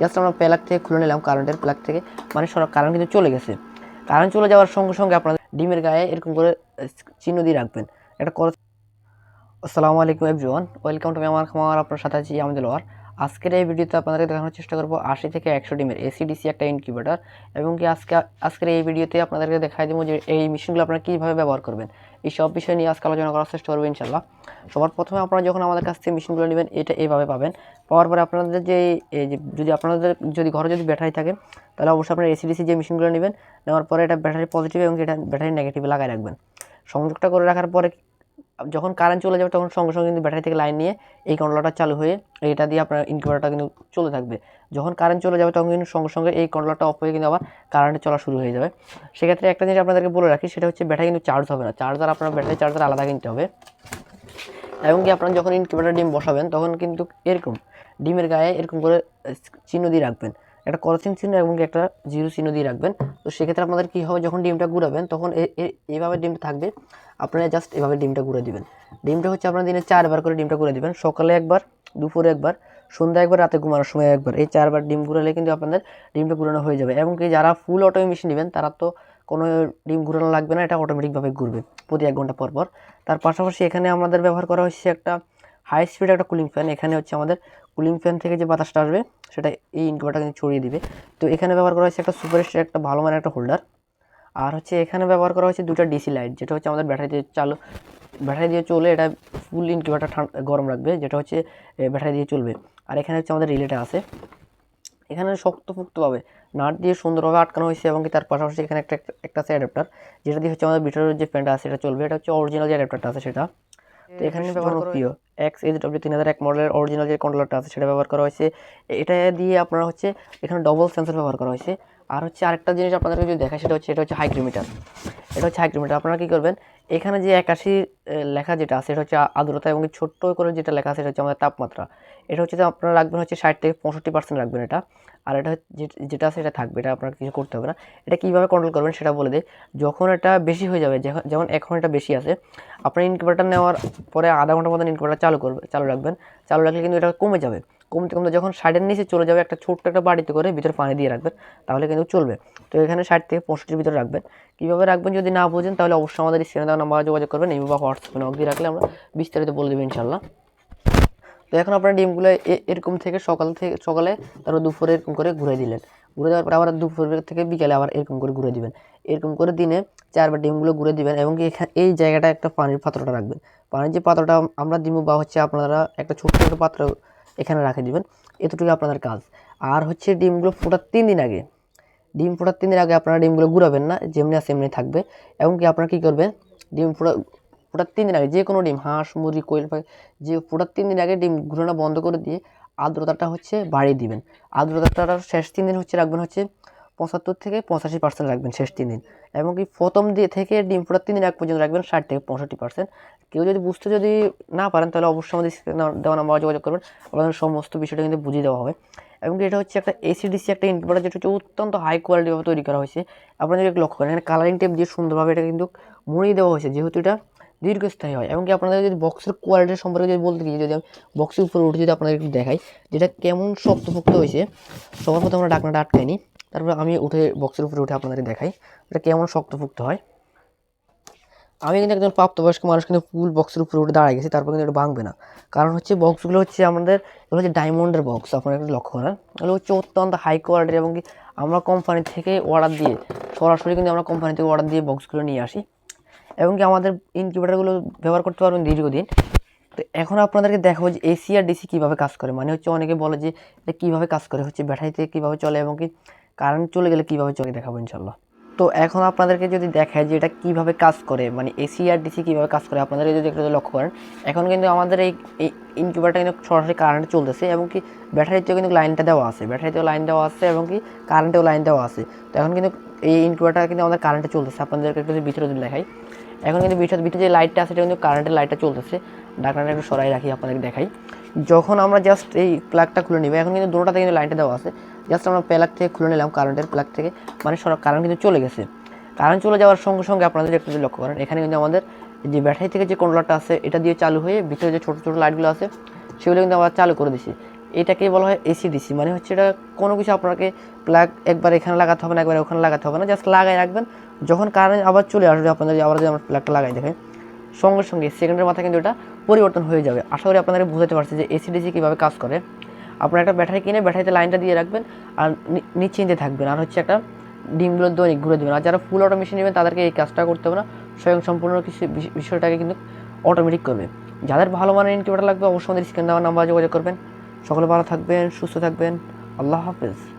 Just আমরা plug থেকে খুলে নিলাম কারেন্টের প্লাগ থেকে। মানে সব কারেন্ট কিন্তু চলে গেছে। কারেন্ট চলে যাওয়ার সঙ্গে সঙ্গে আপনারা ডিমের গায়ে এরকম করে চিহ্ন দিয়ে রাখবেন। একটা কর আসসালামু আলাইকুম এভরিওয়ান ওয়েলকাম টু আমার খামার আপনার সাথে আছি আমাদের লোয়ার আজকের এই ভিডিওতে আপনাদেরকে দেখানোর চেষ্টা করব আশি থেকে একশো ডিমের এসিডিসি একটা ইনকিউবেটার এবং কি আজকে, আজকের এই ভিডিওতে আপনাদেরকে দেখাই দেবো যে এই মেশিনগুলো আপনারা কীভাবে ব্যবহার করবেন। এই সব বিষয় নিয়ে আজকে আলোচনা করার চেষ্টা করব ইনশাল্লাহ সবার প্রথমে আপনারা যখন আমাদের কাছ থেকে মেশিনগুলো নেবেন, এটা এইভাবে পাবেন। পাওয়ার পরে আপনাদের যে যদি আপনাদের যদি ঘরে যদি ব্যাটারি থাকে, তাহলে অবশ্যই আপনার এসিডিসি যে মেশিনগুলো নেবেন, নেওয়ার পরে এটা ব্যাটারি পজিটিভ এবং এটা ব্যাটারি নেগেটিভ লাগাই রাখবেন। সংযোগটা করে রাখার পরে যখন কারেন্ট চলে যাবে তখন সঙ্গে সঙ্গে কিন্তু ব্যাটারি থেকে লাইন নিয়ে এই কন্ট্রোলারটা চালু হয়ে এটা দিয়ে আপনার ইনকিউবেটারটা কিন্তু চলে থাকবে। যখন কারেন্ট চলে যাবে তখন কিন্তু সঙ্গে সঙ্গে এই কন্ট্রোলারটা অফ হয়ে কিন্তু আবার কারেন্টে চলা শুরু হয়ে যাবে। সেক্ষেত্রে একটা জিনিস আপনাদেরকে বলে রাখি, সেটা হচ্ছে ব্যাটারি কিন্তু চার্জ হবে না। চার্জার আপনার ব্যাটারি চার্জার আলাদা কিনতে হবে। এবং কি আপনারা যখন ইনকিউবেটার ডিম বসাবেন তখন কিন্তু এরকম, ডিমের গায়ে এরকম করে চিহ্ন দিয়ে রাখবেন। একটা করসিং চিহ্ন এবং একটা জিরো চিহ্ন দিয়ে রাখবেন। তো সেক্ষেত্রে আপনাদের কী হবে, যখন ডিমটা ঘুরাবেন তখন এইভাবে ডিমটা থাকবে। আপনারা জাস্ট এভাবে ডিমটা ঘুরে দিবেন। ডিমটা হচ্ছে আপনার দিনে চারবার করে ডিমটা ঘুরে দিবেন। সকালে একবার, দুপুরে একবার সন্ধ্যা একবার, রাতে ঘুমানোর সময় একবার। এই চারবার ডিম ঘুরালে কিন্তু আপনাদের ডিমটা ঘুরানো হয়ে যাবে। এবং কি যারা ফুল অটো মেশিন নেবেন, তারা তো কোনো ডিম ঘুরানো লাগবে না, এটা অটোমেটিকভাবে ঘুরবে প্রতি এক ঘণ্টা পর পর। তার পাশাপাশি এখানে আমাদের ব্যবহার করা হচ্ছে একটা হাই স্পিড একটা কুলিং ফ্যান এখানে হচ্ছে আমাদের কুলিং ফ্যান থেকে যে বাতাসটা আসবে সেটা এই ইনকিউবেটার কিন্তু ছড়িয়ে দিবে। তো এখানে ব্যবহার করা হচ্ছে একটা সুপার স্টার একটা ভালো মানের একটা হোল্ডার আর হচ্ছে এখানে ব্যবহার করা হচ্ছে দুটো ডিসি লাইট যেটা হচ্ছে আমাদের ব্যাটারি দিয়ে চালু ব্যাটারি দিয়ে চলে এটা ফুল ইনকিউবেটার ঠান্ডা গরম রাখবে যেটা হচ্ছে ব্যাটারি দিয়ে চলবে। আর এখানে হচ্ছে আমাদের রিলেটা আছে। এখানে শক্তপোক্তভাবে নাট দিয়ে সুন্দরভাবে আটকানো হয়েছে এবং কি তার পাশাপাশি এখানে একটা একটা- একটা আছে অ্যাডাপ্টার যেটা দিয়ে হচ্ছে আমাদের বিটারের যে ফ্যানটা আছে সেটা চলবে। এটা হচ্ছে অরিজিনাল যে অ্যাডাপ্টারটা আছে সেটা। তো এখানে ব্যবহার প্রিয় এক্স এইচ ডব্লিউ তিন হাজার এক মডেলের অরিজিনাল যে কন্ট্রোলারটা আছে, সেটা ব্যবহার করা হয়েছে। এটা দিয়ে আপনারা হচ্ছে এখানে ডবল সেন্সর ব্যবহার করা হয়েছে। আর হচ্ছে আরেকটা জিনিস আপনাদেরকে যদি দেখায় সেটা হচ্ছে, এটা হচ্ছে হাইগ্রোমিটার এটা হচ্ছে হাইগ্রোমিটার আপনারা কী করবেন এখানে যে একাশি লেখা যেটা আছে, এটা হচ্ছে আর্দ্রতা এবং ছোট্ট করে যেটা লেখা আছে সেটা হচ্ছে আমাদের তাপমাত্রা। এটা হচ্ছে আপনারা রাখবেন হচ্ছে ষাট থেকে পঁয়ষট্টি পার্সেন্ট রাখবেন এটা। আর এটা যেটা আছে এটা থাকবে, এটা আপনার কিছু করতে হবে না। এটা কীভাবে কন্ট্রোল করবেন সেটা বলে দিই। যখন এটা বেশি হয়ে যাবে যেমন এখন এটা বেশি আছে, আপনার ইনকিউবেটার নেওয়ার পরে আধা ঘণ্টার মতন ইনকিউবেটার চালু করবে, চালু রাখবেন। চালু রাখলে কিন্তু এটা কমে যাবে। কমতে কমতে যখন ষাটের নিচে চলে যাবে একটা ছোট্ট একটা বাড়িতে করে ভিতরে পানি দিয়ে রাখবেন, তাহলে কিন্তু চলবে। তো এখানে ষাট থেকে পঁয়ষট্টির ভিতরে রাখবেন। কীভাবে রাখবেন যদি না বোঝেন, তাহলে অবশ্যই আমাদের স্ক্রিনে দেওয়া নাম্বার যোগাযোগ করবেন এই বা হোয়াটসঅ্যাপে নক দিয়ে রাখলে আমরা বিস্তারিত বলে দেবো ইনশাল্লাহ তো এখন আপনার ডিমগুলো এরকম থেকে সকাল থেকে, সকালে তারপর দুপুরে এরকম করে ঘুরে দিলেন। ঘুরে দেওয়ার পর আবার দুপুর থেকে বিকালে আবার এরকম করে ঘুরে দিবেন। এরকম করে দিনে চারবার ডিমগুলো ঘুরে দিবেন এবং এই জায়গাটা একটা পানির পাত্রটা রাখবেন। পানির যে পাত্রটা আমরা দিব বা হচ্ছে আপনারা একটা ছোট্ট একটা পাত্র এখানে রাখে দিবেন। এতটুকু আপনাদের কাজ। আর হচ্ছে ডিমগুলো ফোটার তিন দিন আগে। ডিম ফোটার তিন দিন আগে আপনারা ডিমগুলো ঘুরাবেন না, যেমনি আছে এমনি থাকবে। এবং কি আপনারা কী করবেন, ডিম ফোটা, ফোটার তিন দিন আগে যে কোনো ডিম, হাঁস, মুরগি, কোয়েল পাখি, যে ফোটার তিন দিন আগে ডিম ঘুরানো বন্ধ করে দিয়ে আর্দ্রতাটা হচ্ছে বাড়িয়ে দিবেন। আর্দ্রতাটা শেষ তিন দিন হচ্ছে রাখবেন হচ্ছে পঁচাত্তর থেকে পঁচাশি পার্সেন্ট রাখবেন শেষ তিন দিন। এবং কি প্রথম দিয়ে থেকে ডিম ফোটার তিন দিন এক পর্যন্ত রাখবেন ষাট থেকে পঁয়ষট্টি পার্সেন্ট কেউ যদি বুঝতে যদি না পারেন, তাহলে অবশ্যই আমাদের দেওয়া নাম্বার যোগাযোগ করবেন। আপনাদের সমস্ত বিষয়টা কিন্তু বুঝিয়ে দেওয়া হবে। এবং এটা হচ্ছে একটা এসিডিসি একটা ইনকিউবেটার যেটা হচ্ছে অত্যন্ত হাই কোয়ালিটিভাবে তৈরি করা হয়েছে। আপনারা যদি লক্ষ্য করেন, এখানে কালারিং টেপ দিয়ে সুন্দরভাবে এটা কিন্তু মুড়িয়ে দেওয়া হয়েছে, যেহেতু এটা দীর্ঘস্থায়ী হয়। এবং কি আপনাদের যদি বক্সের কোয়ালিটি সম্পর্কে যদি বলতে গিয়ে যদি আমি বক্সের উপরে উঠে যদি আপনাদের একটু দেখাই, যেটা কেমন শক্তপোক্ত হয়েছে, সবার মতো আমরা ডাকনাটা আটকাই নিই। তারপরে আমি উঠে বক্সের উপরে উঠে আপনাদের দেখাই এটা কেমন শক্তপোক্ত হয়। আমি কিন্তু একজন প্রাপ্তবয়স্ক মানুষ, কিন্তু ফুল বক্সের উপরে উঠে দাঁড়ায় গেছি, তারপর কিন্তু এটা ভাঙবে না। কারণ হচ্ছে বক্সগুলো হচ্ছে আমাদের, এগুলো হচ্ছে ডায়মন্ডের বক্স আপনারা একটু লক্ষ্য করেন। এগুলো হচ্ছে অত্যন্ত হাই কোয়ালিটির এবং কি আমরা কোম্পানি থেকে অর্ডার দিয়ে, সরাসরি কিন্তু আমরা কোম্পানি থেকে অর্ডার দিয়ে বক্সগুলো নিয়ে আসি। এবং কি আমাদের ইনকিউবেটারগুলো ব্যবহার করতে পারবেন দীর্ঘদিন। তো এখন আপনাদেরকে দেখাবো যে এসি আর ডিসি কীভাবে কাজ করে। মানে হচ্ছে অনেকে বলে যে এটা কীভাবে কাজ করে, হচ্ছে ব্যাটারিতে কীভাবে চলে এবং কি কারেন্ট চলে গেলে কীভাবে চলে দেখাবো ইনশাল্লাহ তো এখন আপনাদেরকে যদি দেখায় যে এটা কীভাবে কাজ করে মানে এসি আর ডিসি কীভাবে কাজ করে আপনাদের যদি একটু লক্ষ্য করেন, এখন কিন্তু আমাদের এই ইনকিউবেটার কিন্তু সরাসরি কারেন্ট চলতেছে এবং কি ব্যাটারিতেও কিন্তু লাইনটা দেওয়া আছে ব্যাটারিতেও লাইন দেওয়া আছে এবং কি কারেন্টেও লাইন দেওয়া আছে। তো এখন কিন্তু এই ইনকিউবারটা কিন্তু আমাদের কারেন্টে চলতেছে। আপনাদেরকে একটু ভিতরে যদি দেখাই, এখন কিন্তু ভিতরে ভিতরে যে লাইটটা আছে সেটা কিন্তু কারেন্টের লাইটটা চলতেছে। ডাকনাটা একটু সরাই রাখি, আপনাদেরকে দেখাই। যখন আমরা জাস্ট এই প্লাগটা খুলে নিব, এখন কিন্তু দুটোটাতে কিন্তু লাইনটা দেওয়া আছে জাস্ট আমরা প্লাগ থেকে খুলে নিলাম কারেন্টের প্লাগ থেকে মানে সব কারেন্ট কিন্তু চলে গেছে। কারেন্ট চলে যাওয়ার সঙ্গে সঙ্গে আপনাদের একটু যদি লক্ষ্য করেন, এখানে কিন্তু আমাদের যে ব্যাটারি থেকে যে কন্ট্রোলারটা আছে, এটা দিয়ে চালু হয়ে ভিতরে যে ছোটো ছোটো লাইটগুলো আছে, সেগুলো কিন্তু আমরা চালু করে দিছি। এটাকেই বলা হয় এসিডিসি মানে হচ্ছে এটা কোনো কিছু আপনাকে প্লাগ একবার এখানে লাগাতে হবে না, একবার ওখানে লাগাতে হবে না জাস্ট লাগাই রাখবেন। যখন কারেন্ট আবার চলে আসবে আপনাদের, আবার যদি আমরা প্লাগটা লাগাই দেখেন সঙ্গে সঙ্গে সেকেন্ডের মাথায় কিন্তু এটা পরিবর্তন হয়ে যাবে। আশা করি আপনাদের বুঝতে পারছি যে এসিডিসি কীভাবে কাজ করে। আপনারা একটা ব্যাটারি কিনে ব্যাটারিতে লাইনটা দিয়ে রাখবেন আর নিশ্চিন্তে থাকবেন। আর হচ্ছে একটা ডিমগুলো দৈনিক ঘুরে দেবেন। আর যারা ফুল অটো মেশিন নেবেন, তাদেরকে এই কাজটা করতে হবে না। স্বয়ং সম্পূর্ণ কিছু বিষয়টাকে কিন্তু অটোমেটিক করবে। যাদের ভালো মানের ইনকিউবেটার লাগবে, অবশ্যই আমাদের স্ক্রিন দেওয়ার নাম্বার যোগাযোগ করবেন। সকলে ভালো থাকবেন, সুস্থ থাকবেন। আল্লাহ হাফেজ।